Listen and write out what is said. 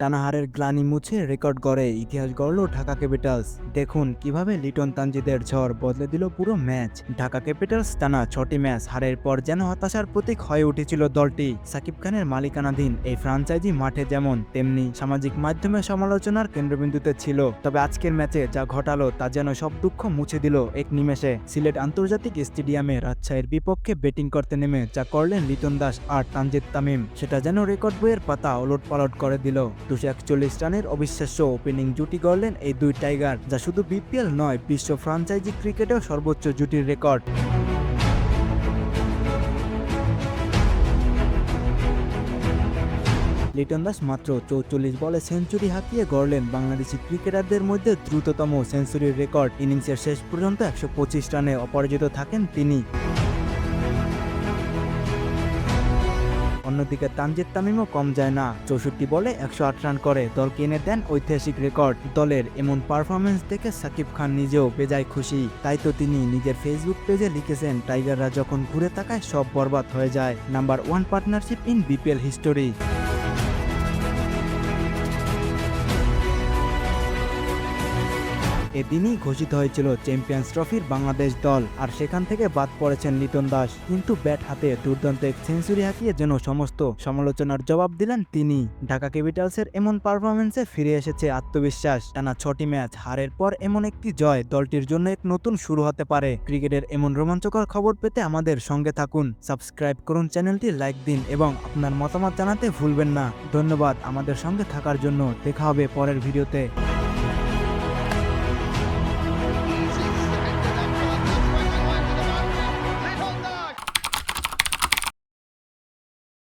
টানাহারের গ্লানি মুছে রেকর্ড গড়ে ইতিহাস গড়ল ঢাকা ক্যাপিটালস। দেখুন কীভাবে লিটন তানজিদের ঝড় বদলে দিল পুরো ম্যাচ। ঢাকা ক্যাপিটালস টানা ছটি ম্যাচ, হারের পর যেন হতাশার প্রতীক হয়ে উঠেছিল দলটি। সাকিব খানের মালিকানাধীন এই ফ্রাঞ্চাইজি মাঠে যেমন, তেমনি সামাজিক মাধ্যমে সমালোচনার কেন্দ্রবিন্দুতে ছিল। তবে আজকের ম্যাচে যা ঘটালো তা যেন সব দুঃখ মুছে দিল এক নিমেষে। সিলেট আন্তর্জাতিক স্টেডিয়ামে রাজশাহীর বিপক্ষে ব্যাটিং করতে নেমে যা করলেন লিটন দাস আর তানজিদ তামিম, সেটা যেন রেকর্ড বইয়ের পাতা ওলট পালট করে দিল। দুশো একচল্লিশ রানের অবিশ্বাস্য ওপেনিং জুটি গড়লেন এই দুই টাইগার, যা শুধু বিপিএল নয়, বিশ্ব ফ্রাঞ্চাইজি ক্রিকেটেও সর্বোচ্চ জুটির রেকর্ড। লিটন দাস মাত্র চৌচল্লিশ বলে সেঞ্চুরি হাঁকিয়ে গড়লেন বাংলাদেশি ক্রিকেটারদের মধ্যে দ্রুততম সেঞ্চুরির রেকর্ড। ইনিংসের শেষ পর্যন্ত একশো পঁচিশ রানে অপরাজিত থাকেন তিনি। অন্যদিকে তানজিদ তামিমও কম যায় না। চৌষট্টি বলে একশো আট রান করে। দলকে এনে দেন ঐতিহাসিক রেকর্ড। দলের এমন পারফরমেন্স দেখে সাকিব খান নিজেও বেজায় খুশি। তাই তো তিনি নিজের ফেসবুক পেজে লিখেছেন, টাইগাররা যখন ঘুরে থাকায় সব বরবাদ হয়ে যায়। Number one partnership in BPL history. এদিনই ঘোষিত হয়েছিল চ্যাম্পিয়ন্স ট্রফির বাংলাদেশ দল, আর সেখান থেকে বাদ পড়েছেন লিটন দাস। কিন্তু ব্যাট হাতে দুর্দান্ত এক সেঞ্চুরি হাঁকিয়ে যেন সমস্ত সমালোচনার জবাব দিলেন তিনি। ঢাকা ক্যাপিটালসের এমন পারফরমেন্সে ফিরে এসেছে আত্মবিশ্বাস। টানা ছটি ম্যাচ, হারের পর এমন একটি জয় দলটির জন্য এক নতুন শুরু হতে পারে। ক্রিকেটের এমন রোমাঞ্চকর খবর পেতে আমাদের সঙ্গে থাকুন। সাবস্ক্রাইব করুন চ্যানেলটি, লাইক দিন এবং আপনার মতামত জানাতে ভুলবেন না। ধন্যবাদ আমাদের সঙ্গে থাকার জন্য। দেখা হবে পরের ভিডিওতে।